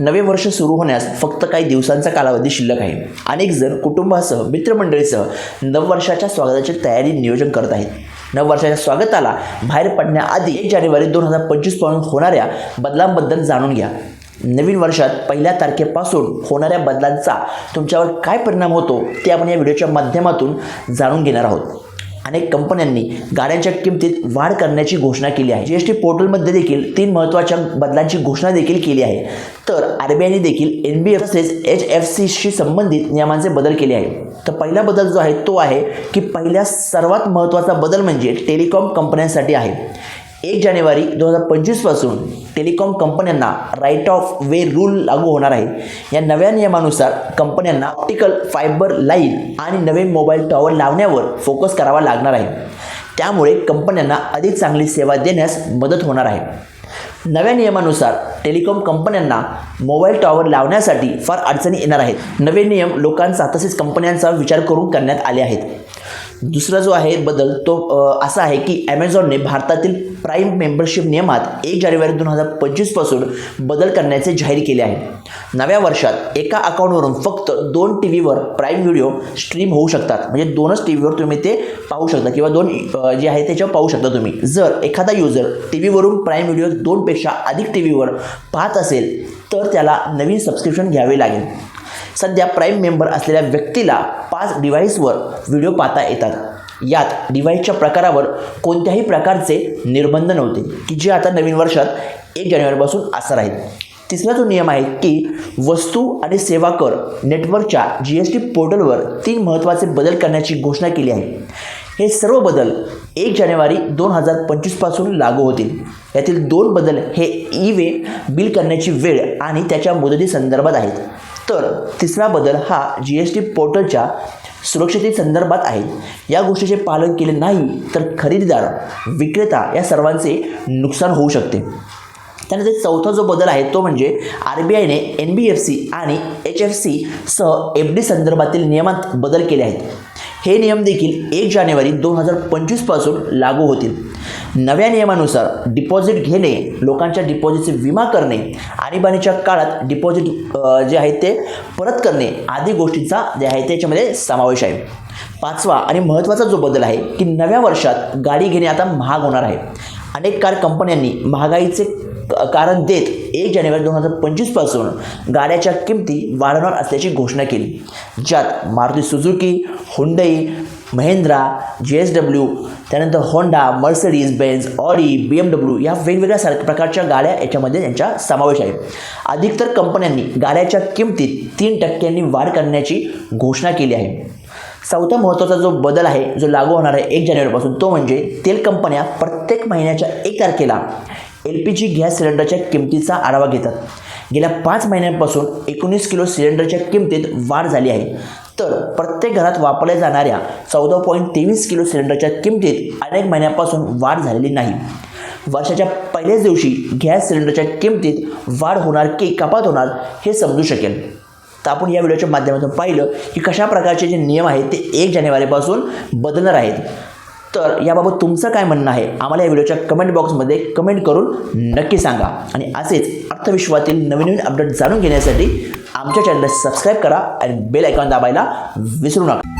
नवे वर्ष सुरू होण्यास फक्त काही दिवसांचा कालावधी शिल्लक आहे. अनेक जण कुटुंबासह मित्रमंडळीसह नववर्षाच्या स्वागताची तयारी नियोजन करत आहेत. नववर्षाच्या स्वागताला बाहेर पडण्याआधी एक जानेवारी दोन हजार पंचवीसपासून होणाऱ्या बदलांबद्दल जाणून घ्या. नवीन वर्षात पहिल्या तारखेपासून होणाऱ्या बदलांचा तुमच्यावर काय परिणाम होतो ते आपण या व्हिडिओच्या माध्यमातून जाणून घेणार आहोत. अनेक कंपन्यांनी गाड्यांच्या किमतीत वाढ करण्याची घोषणा केली आहे. जीएसटी पोर्टलमध्ये देखील तीन महत्त्वाच्या बदलांची घोषणा देखील केली आहे. तर आर बी आयने देखील एन बी एफ तसेच एच एफ सीशी संबंधित नियमांचे बदल केले आहे तर पहिला बदल जो आहे तो आहे की पहिल्या सर्वात महत्त्वाचा बदल म्हणजे टेलिकॉम कंपन्यांसाठी आहे. एक जानेवारी दोन हजार पंचवीसपासून टेलिकॉम कंपन्यांना राईट ऑफ वे रूल लागू होणार आहे. या नव्या नियमानुसार कंपन्यांना ऑप्टिकल फायबर लाईन आणि नवे मोबाईल टॉवर लावण्यावर फोकस करावा लागणार आहे. त्यामुळे कंपन्यांना अधिक चांगली सेवा देण्यास मदत होणार आहे. नव्या नियमानुसार टेलिकॉम कंपन्यांना मोबाईल टॉवर लावण्यासाठी फार अडचणी येणार आहेत. नवे नियम लोकांचा तसेच कंपन्यांचा विचार करून करण्यात आले आहेत. दुसरा जो आहे बदल तो असा आहे की ॲमेझॉनने भारतातील प्राईम मेंबरशिप नियमात एक जानेवारी दोन हजार पंचवीसपासून बदल करण्याचे जाहीर केले आहे. नव्या वर्षात एका अकाउंटवरून फक्त दोन टी व्हीवर प्राईम व्हिडिओ स्ट्रीम होऊ शकतात. म्हणजे दोनच टी व्हीवर तुम्ही ते पाहू शकता किंवा दोन जे आहे त्याच्यावर पाहू शकता तुम्ही. जर एखादा युजर टी व्हीवरून प्राईम व्हिडिओ दोनपेक्षा अधिक टी व्हीवर पाहत असेल तर त्याला नवीन सबस्क्रिप्शन घ्यावे लागेल. सध्या प्राईम मेंबर असलेल्या व्यक्तीला पाच डिव्हाइसवर व्हिडिओ पाहता येतात. यात डिव्हाइसच्या प्रकारावर कोणत्याही प्रकारचे निर्बंध नव्हते की जे आता नवीन वर्षात एक जानेवारीपासून असणार आहेत. तिसरा जो नियम आहे की वस्तू आणि सेवा कर नेटवर्कच्या जी एस टी पोर्टलवर तीन महत्त्वाचे बदल करण्याची घोषणा केली आहे. हे सर्व बदल एक जानेवारी दोन हजार पंचवीसपासून लागू होतील. यातील दोन बदल हे ई वे बिल करण्याची वेळ आणि त्याच्या मुदतीसंदर्भात आहेत. तर तिसरा बदल हा जी एस टी पोर्टलच्या सुरक्षितेसंदर्भात आहे. या गोष्टीचे पालन केले नाही तर खरेदीदार विक्रेता या सर्वांचे नुकसान होऊ शकते. त्यानंतर चौथा जो बदल आहे तो म्हणजे आर बी आयने एन बी एफ सी आणि एच एफ सी सह एफ डी संदर्भातील नियमात बदल केले आहेत. हे नियम देखील एक जानेवारी दोन हजार पंचवीसपासून लागू होतील. नव्या नियमानुसार डिपॉझिट घेणे लोकांच्या डिपॉझिटचे विमा करणे आणीबाणीच्या काळात डिपॉझिट जे आहे ते परत करणे आदी गोष्टींचा जे आहे त्याच्यामध्ये समावेश आहे. पाचवा आणि महत्त्वाचा जो बदल आहे की नव्या वर्षात गाडी घेणे आता महाग होणार आहे. अनेक कार कंपन्यांनी महागाईचे कारण देत एक जानेवारी दोन हजार पंचवीसपासून गाड्याच्या किमती वाढवणार असल्याची घोषणा केली. ज्यात Maruti Suzuki Hyundai Mahindra G S W त्यानंतर Honda Mercedes Benz Audi B M W या वेगवेगळ्या सारख्या प्रकारच्या गाड्या याच्यामध्ये यांचा समावेश आहे. अधिकतर कंपन्यांनी गाड्याच्या किमतीत तीन टक्क्यांनी वाढ करण्याची घोषणा केली आहे. चौथा महत्त्वाचा जो बदल आहे जो लागू होणार आहे एक जानेवारीपासून तो म्हणजे तेल कंपन्या प्रत्येक महिन्याच्या एक तारखेला एल पी जी गॅस सिलेंडरच्या किमतीचा आढावा घेतात. गेल्या पाच महिन्यांपासून एकोणीस किलो सिलेंडरच्या किमतीत वाढ झाली आहे. तर प्रत्येक घरात वापरल्या जाणाऱ्या चौदा पॉईंट तेवीस किलो सिलेंडरच्या किमतीत अनेक महिन्यांपासून वाढ झालेली नाही. वर्षाच्या पहिल्याच दिवशी गॅस सिलेंडरच्या किमतीत वाढ होणार की कपात होणार हे समजू शकेल. तर आपण या व्हिडिओच्या माध्यमातून पाहिलं की कशा प्रकारचे जे नियम आहेत ते एक जानेवारीपासून बदलणार आहेत. तर याबाबत तुमचं काय म्हणणं आहे? आम्हाला या व्हिडिओच्या कमेंट बॉक्समध्ये कमेंट करून नक्की सांगा. आणि असेच अर्थविश्वातील नवीन नवीन अपडेट जाणून घेण्यासाठी आमच्या चॅनलला सबस्क्राईब करा आणि बेल आयकॉन दाबायला विसरू नका.